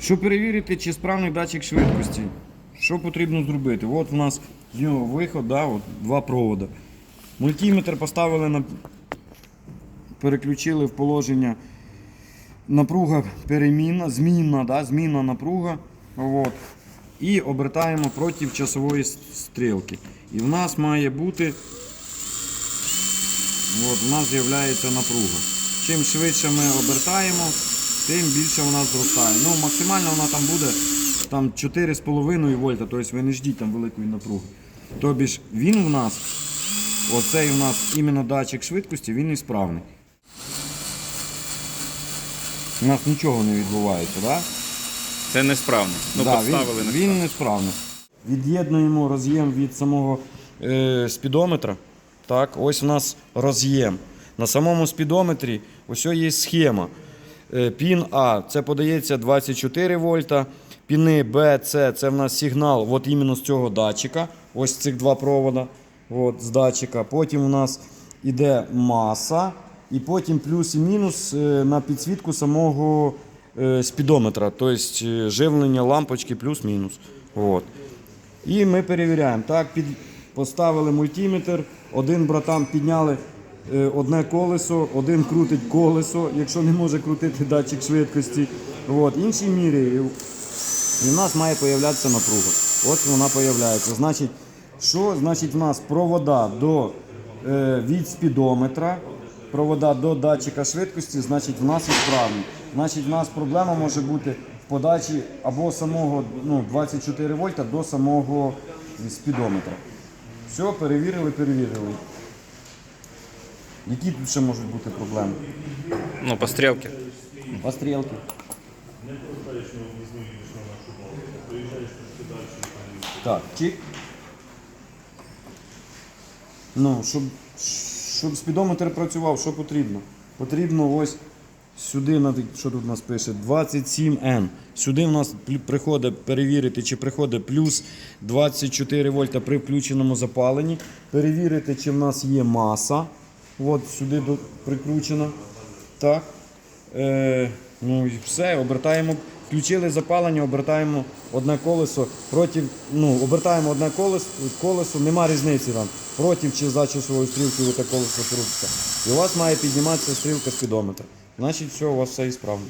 Щоб перевірити, чи справний датчик швидкості, що потрібно зробити? От у нас з нього виход, да, от, два провода. Мультиметр поставили на. Переключили в положення напруга перемінна, змінна, да, змінна напруга. От. І обертаємо проти часової стрілки. І в нас має бути. От, у нас з'являється напруга. Чим швидше ми обертаємо, тим більше вона зростає. Ну, максимально вона там буде там 4,5 вольта, тобто ви не ждіть там великої напруги. Тобі ж він в нас, оцей у нас іменно датчик швидкості, він ісправний. У нас нічого не відбувається, так? Да? Це несправно. Ну, Да, поставили він, несправно. він несправний. Від'єднуємо роз'єм від самого е, спідометра. Так, ось у нас роз'єм. На самому спідометрі ось є схема. Е, Пін А це подається 24 вольта. Піни Б, С це в нас сигнал от іменно з цього датчика. Ось цих два провода от, з датчика. Потім у нас іде маса. І потім плюс і мінус е, на підсвітку самого е, спідометра, тобто живлення лампочки плюс-мінус. От. І ми перевіряємо. Так, під... поставили мультиметр, один братан підняли одне колесо, один крутить колесо, якщо не може крутити датчик швидкості. От. Інший міряє. І в нас має появлятися напруга. От вона появляється. Значить, що значить в нас провода до, е, від спідометра, провода до датчика швидкості, значить в нас ісправні. Значить, в нас проблема може бути в подачі або самого ну, 24 вольта до самого спідометра. Все, перевірили, перевірили. Які тут ще можуть бути проблеми? Ну, по стрілки. По стрілки. Так, чик. Ну, щоб, щоб спідометр працював, що потрібно? Потрібно ось сюди, що тут у нас пише, 27N. Сюди в нас приходить перевірити, чи приходить плюс 24 вольта при включеному запаленні. Перевірити, чи в нас є маса. От сюди прикручено. Так. Е, ну і все, обертаємо. Включили запалення, обертаємо одне колесо проти, ну, обертаємо одне колесо, колесо, нема різниці там. Проти чи за часовою стрілкою те колесо крутиться. І у вас має підніматися стрілка спідометра. Значить, все, у вас все і ісправно.